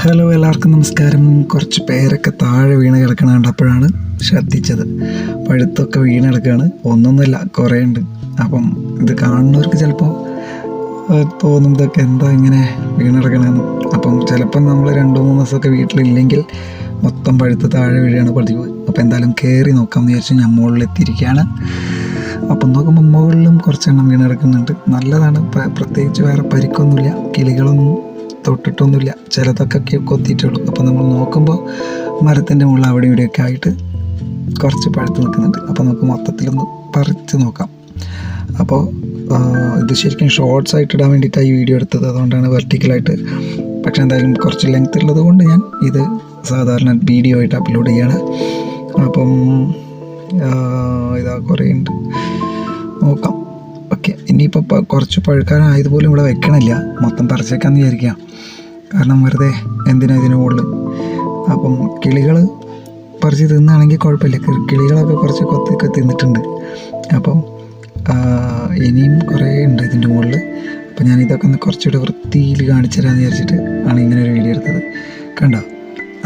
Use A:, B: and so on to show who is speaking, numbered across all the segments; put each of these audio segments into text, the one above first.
A: Hello എല്ലാവർക്കും നമസ്കാരം. കുറച്ച് പേരൊക്കെ താഴെ വീണ് കിടക്കണ കണ്ടപ്പോഴാണ് ശ്രദ്ധിച്ചത് പഴുത്തൊക്കെ വീണ് കിടക്കുകയാണ് ഒന്നൊന്നുമില്ല കുറേ ഉണ്ട്. അപ്പം ഇത് കാണുന്നവർക്ക് ചിലപ്പോൾ തോന്നും ഇതൊക്കെ എന്താ ഇങ്ങനെ വീണ് കിടക്കണമെന്ന് അപ്പം ചിലപ്പം നമ്മൾ രണ്ട് മൂന്ന് ദിവസമൊക്കെ വീട്ടിലില്ലെങ്കിൽ മൊത്തം പഴുത്ത് താഴെ വീഴുകയാണ് പതിവ്. അപ്പം എന്തായാലും കയറി നോക്കാമെന്ന് വിചാരിച്ച് ഞാൻ മുകളിലെത്തിയിരിക്കുകയാണ്. അപ്പം നോക്കുമ്പോൾ മുകളിലും കുറച്ചെണ്ണം വീണ് കിടക്കുന്നുണ്ട്. നല്ലതാണ്. പ്രത്യേകിച്ച് വേറെ പരിക്കൊന്നുമില്ല. കിളികളൊന്നും തൊട്ടിട്ടൊന്നുമില്ല. ചിലതൊക്കെ കൊത്തിയിട്ടുള്ളൂ. അപ്പോൾ നമ്മൾ നോക്കുമ്പോൾ മരത്തിന്റെ മുകളിൽ അവിടെ ഇവിടെയൊക്കെ ആയിട്ട് കുറച്ച് പഴുത്ത് നിൽക്കുന്നുണ്ട്. അപ്പോൾ നമുക്ക് മൊത്തത്തിലൊന്ന് പറിച്ച് നോക്കാം. അപ്പോൾ ഇത് ശരിക്കും ഷോർട്സ് ആയിട്ട് ഇടാൻ വേണ്ടിയിട്ടാണ് ഈ വീഡിയോ എടുത്തത്. അതുകൊണ്ടാണ് വെർട്ടിക്കലായിട്ട് പക്ഷേ എന്തായാലും കുറച്ച് ലെങ്ത് ഉള്ളത് കൊണ്ട് ഞാൻ ഇത് സാധാരണ വീഡിയോ ആയിട്ട് അപ്ലോഡ് ചെയ്യാണ്. അപ്പം ഇതാ കുറേ ഉണ്ട്. നോക്കാം. ഇനിയിപ്പോൾ കുറച്ച് പഴുക്കാനായത് പോലും ഇവിടെ വെക്കണില്ല. മൊത്തം പറിച്ചേക്കാന്ന് വിചാരിക്കാം. കാരണം വെറുതെ എന്തിനാ ഇതിന് മുകളിൽ അപ്പം കിളികൾ പറിച്ച് തിന്നാണെങ്കിൽ കുഴപ്പമില്ല. കിളികളൊക്കെ കുറച്ച് കൊത്തി തിന്നിട്ടുണ്ട്. അപ്പം ഇനിയും കുറേ ഉണ്ട് ഇതിന്റെ മുകളിൽ അപ്പം ഞാൻ ഇതൊക്കെ ഒന്ന് കുറച്ചുകൂടെ വൃത്തിയിൽ കാണിച്ചു തരാമെന്ന് വിചാരിച്ചിട്ട് ആണ് ഇങ്ങനെ ഒരു വീഡിയോ എടുത്തത്. കണ്ടോ?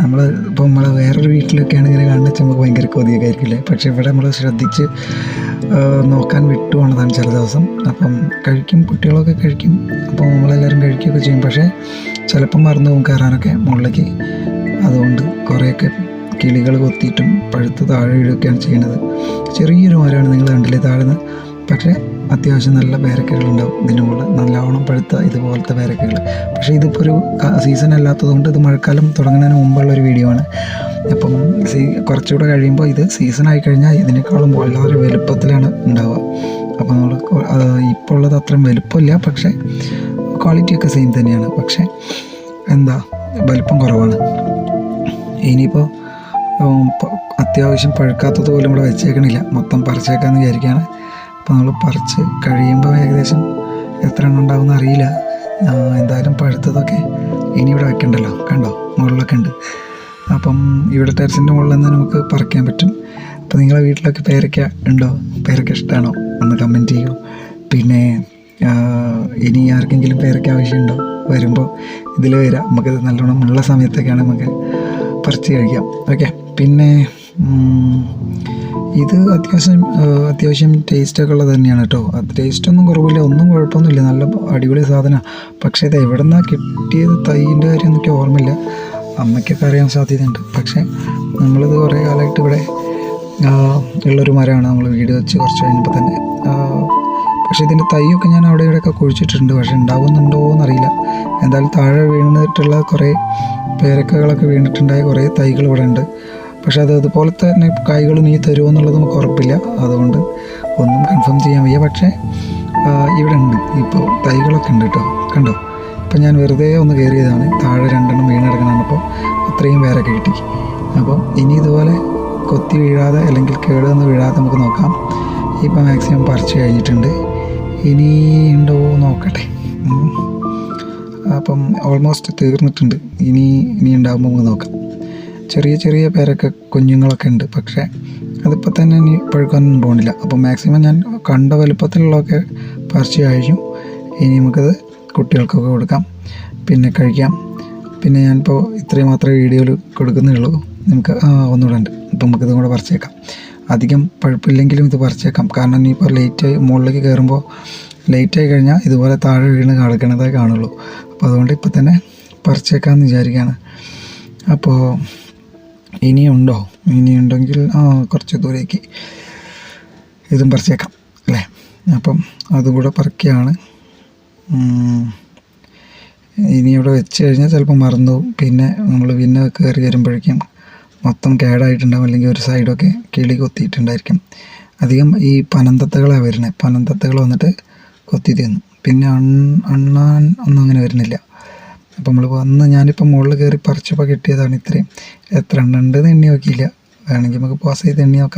A: നമ്മൾ ഇപ്പോൾ നമ്മൾ വേറൊരു വീട്ടിലൊക്കെയാണ് ഇങ്ങനെ കാണുന്നത് വെച്ചാൽ നമുക്ക് ഭയങ്കര കൊതിയൊക്കെ ആയിരിക്കില്ലേ പക്ഷേ ഇവിടെ നമ്മൾ ശ്രദ്ധിച്ച് നോക്കാൻ വിട്ടുപോണതാണ് ചില ദിവസം. അപ്പം കഴിക്കും കുട്ടികളൊക്കെ കഴിക്കും. അപ്പോൾ നമ്മളെല്ലാവരും കഴിക്കുകയൊക്കെ ചെയ്യും. പക്ഷേ ചിലപ്പം മറന്നു പോകും കയറാനൊക്കെ മുകളിലേക്ക്. അതുകൊണ്ട് കുറേയൊക്കെ കിളികൾ കൊത്തിയിട്ടും പഴുത്ത് താഴെ വീഴുകയൊക്കെയാണ് ചെയ്യുന്നത്. ചെറിയൊരു മരമാണ് നിങ്ങൾ കണ്ടില്ലേ താഴ്ന്ന്? പക്ഷേ അത്യാവശ്യം നല്ല പേരക്കകളുണ്ടാവും ഇതിന്റെ മുകളിൽ നല്ലവണ്ണം പഴുത്ത ഇതുപോലത്തെ പേരക്കകൾ പക്ഷേ ഇതിപ്പോൾ ഒരു സീസൺ അല്ലാത്തതുകൊണ്ട് ഇത് മഴക്കാലം തുടങ്ങുന്നതിന് മുമ്പുള്ള ഒരു വീഡിയോ ആണ്. അപ്പം സീ കുറച്ചുകൂടെ കഴിയുമ്പോൾ ഇത് സീസൺ ആയി കഴിഞ്ഞാൽ ഇതിനേക്കാളും വളരെ വലുപ്പത്തിലാണ് ഉണ്ടാവുക. അപ്പോൾ നമ്മൾ ഇപ്പോൾ ഉള്ളത് അത്രയും വലുപ്പമില്ല. പക്ഷേ ക്വാളിറ്റിയൊക്കെ സെയിം തന്നെയാണ്. പക്ഷേ എന്താ വലുപ്പം കുറവാണ്. ഇനിയിപ്പോൾ അത്യാവശ്യം പഴുക്കാത്തത് പോലും ഇവിടെ വെച്ചേക്കണില്ല. മൊത്തം പറിച്ചേക്കാന്ന് വിചാരിക്കുകയാണ് അപ്പോൾ നമ്മൾ പറിച്ച് കഴിയുമ്പോൾ ഏകദേശം എത്ര എണ്ണം ഉണ്ടാവും അറിയില്ല എന്തായാലും പഴുത്തതൊക്കെ ഇനി ഇവിടെ വെക്കണ്ടല്ലോ. കണ്ടോ? മുകളിലൊക്കെ ഉണ്ട്. അപ്പം ഇവിടെ ടെറസിന്റെ മുകളിൽ നിന്ന് നമുക്ക് പറിക്കാൻ പറ്റും. അപ്പോൾ നിങ്ങളെ വീട്ടിലൊക്കെ പേരയ്ക്ക ഉണ്ടോ? പേരയ്ക്ക ഇഷ്ടമാണോ ഒന്ന് കമന്റ് ചെയ്യൂ. പിന്നെ ഇനി ആർക്കെങ്കിലും പേരയ്ക്ക ആവശ്യമുണ്ടോ? വരുമ്പോൾ ഇതിൽ വരാം. നമുക്കത് നല്ലോണം ഉള്ള സമയത്തൊക്കെയാണ് നമുക്ക് പറിച്ച് കഴിക്കാം. ഓക്കെ. പിന്നെ ഇത് അത്യാവശ്യം അത്യാവശ്യം ടേസ്റ്റൊക്കെ ഉള്ളത് തന്നെയാണ് കേട്ടോ. ടേസ്റ്റൊന്നും കുറവില്ല ഒന്നും കുഴപ്പമൊന്നുമില്ല. നല്ല അടിപൊളി സാധനമാണ് പക്ഷേ ഇത് എവിടെ നിന്നാണ് കിട്ടിയത് തൈന്റെ കാര്യം എനിക്ക് ഓർമ്മയില്ല. അമ്മയ്ക്കൊക്കെ അറിയാൻ സാധ്യതയുണ്ട്. പക്ഷേ നമ്മളിത് കുറേ കാലമായിട്ട് ഇവിടെ ഉള്ളൊരു മരമാണ്. നമ്മൾ വീട് വെച്ച് കുറച്ച് കഴിഞ്ഞപ്പോൾ തന്നെ. പക്ഷേ ഇതിന്റെ തൈയൊക്കെ ഞാൻ അവിടെ ഇവിടെയൊക്കെ കുഴിച്ചിട്ടുണ്ട് പക്ഷേ ഉണ്ടാവുന്നുണ്ടോ എന്നറിയില്ല. എന്തായാലും താഴെ വീണിട്ടുള്ള കുറേ പേരക്കകളൊക്കെ വീണിട്ടുണ്ടായ കുറേ തൈകൾ ഇവിടെ ഉണ്ട്. പക്ഷേ അത് അതുപോലെ തന്നെ കായ്കൾ നീ തരുമോ എന്നുള്ളത് നമുക്ക് ഉറപ്പില്ല. അതുകൊണ്ട് ഒന്നും കൺഫേം ചെയ്യാൻ വയ്യ. പക്ഷേ ഇവിടെ ഉണ്ട്. ഇപ്പോൾ തൈകളൊക്കെ ഉണ്ട് കേട്ടോ. കണ്ടോ? ഇപ്പം ഞാൻ വെറുതെ ഒന്ന് കയറിയതാണ്. താഴെ രണ്ടെണ്ണം വീണ് കിടക്കണതാണ് അപ്പോൾ അത്രയും വേറെ കിട്ടി. അപ്പം ഇനി ഇതുപോലെ കൊത്തി വീഴാതെ അല്ലെങ്കിൽ കേടുവന്ന് വീഴാതെ നമുക്ക് നോക്കാം. ഇപ്പം മാക്സിമം പറിച്ച് കഴിഞ്ഞിട്ടുണ്ട്. ഇനി ഉണ്ടോ നോക്കട്ടെ. അപ്പം ഓൾമോസ്റ്റ് തീർന്നിട്ടുണ്ട്. ഇനി ഇനി ഉണ്ടാകുമ്പോൾ നമുക്ക് നോക്കാം. ചെറിയ ചെറിയ പേരൊക്കെ കുഞ്ഞുങ്ങളൊക്കെ ഉണ്ട്. പക്ഷേ അതിപ്പോൾ തന്നെ ഇനി പഴുക്കാനൊന്നും പോകുന്നില്ല അപ്പോൾ മാക്സിമം ഞാൻ കണ്ട വലുപ്പത്തിലുള്ളതൊക്കെ പറിച്ച് കഴിഞ്ഞു ഇനി നമുക്കത് കുട്ടികൾക്കൊക്കെ കൊടുക്കാം. പിന്നെ കഴിക്കാം. പിന്നെ ഞാനിപ്പോൾ ഇത്രയും മാത്രമേ വീഡിയോയിൽ കൊടുക്കുന്നുള്ളൂ. നമുക്ക് ഒന്നുകൂടെ ഉണ്ട്. അപ്പോൾ നമുക്കിതും കൂടെ പറിച്ചേക്കാം. അധികം പഴുപ്പില്ലെങ്കിലും ഇത് പറിച്ചേക്കാം. കാരണം ഇനിയിപ്പോൾ ലേറ്റായി മുകളിലേക്ക് കയറുമ്പോൾ ലേറ്റായി കഴിഞ്ഞാൽ ഇതുപോലെ താഴെ വീണ് കിടക്കണതേ കാണുള്ളൂ. അപ്പോൾ അതുകൊണ്ട് ഇപ്പോൾ തന്നെ പറിച്ചേക്കാമെന്ന് വിചാരിക്കുകയാണ് അപ്പോൾ ഇനിയുണ്ടോ? ഇനിയുണ്ടെങ്കിൽ ആ കുറച്ച് ദൂരേക്ക് ഇതും പറിച്ചേക്കാം അല്ലേ? അപ്പം അതും കൂടെ പറിക്കുകയാണ്. ഇനി ഇവിടെ വെച്ച് കഴിഞ്ഞാൽ ചിലപ്പോൾ മറന്നു പിന്നെ നമ്മൾ പിന്നെ കയറി വരുമ്പോഴേക്കും മൊത്തം കേടായിട്ടുണ്ടാവും. അല്ലെങ്കിൽ ഒരു സൈഡൊക്കെ കിളി കൊത്തിയിട്ടുണ്ടായിരിക്കും. അധികം ഈ പനന്തത്തകളാണ് വരുന്നത്. പനന്തത്തകൾ വന്നിട്ട് കൊത്തി തിന്നു. പിന്നെ അണ്ണാൻ ഒന്നും അങ്ങനെ വരുന്നില്ല. അപ്പം നമ്മൾ വന്ന് ഞാനിപ്പോൾ മുകളിൽ കയറി പറിച്ചപ്പോൾ കിട്ടിയതാണ് ഇത്രയും. എത്ര എണ്ണം ഉണ്ടെന്ന് എണ്ണി നോക്കിയില്ല വേണമെങ്കിൽ നമുക്ക് പോസ് ചെയ്ത് എണ്ണി നോക്കാം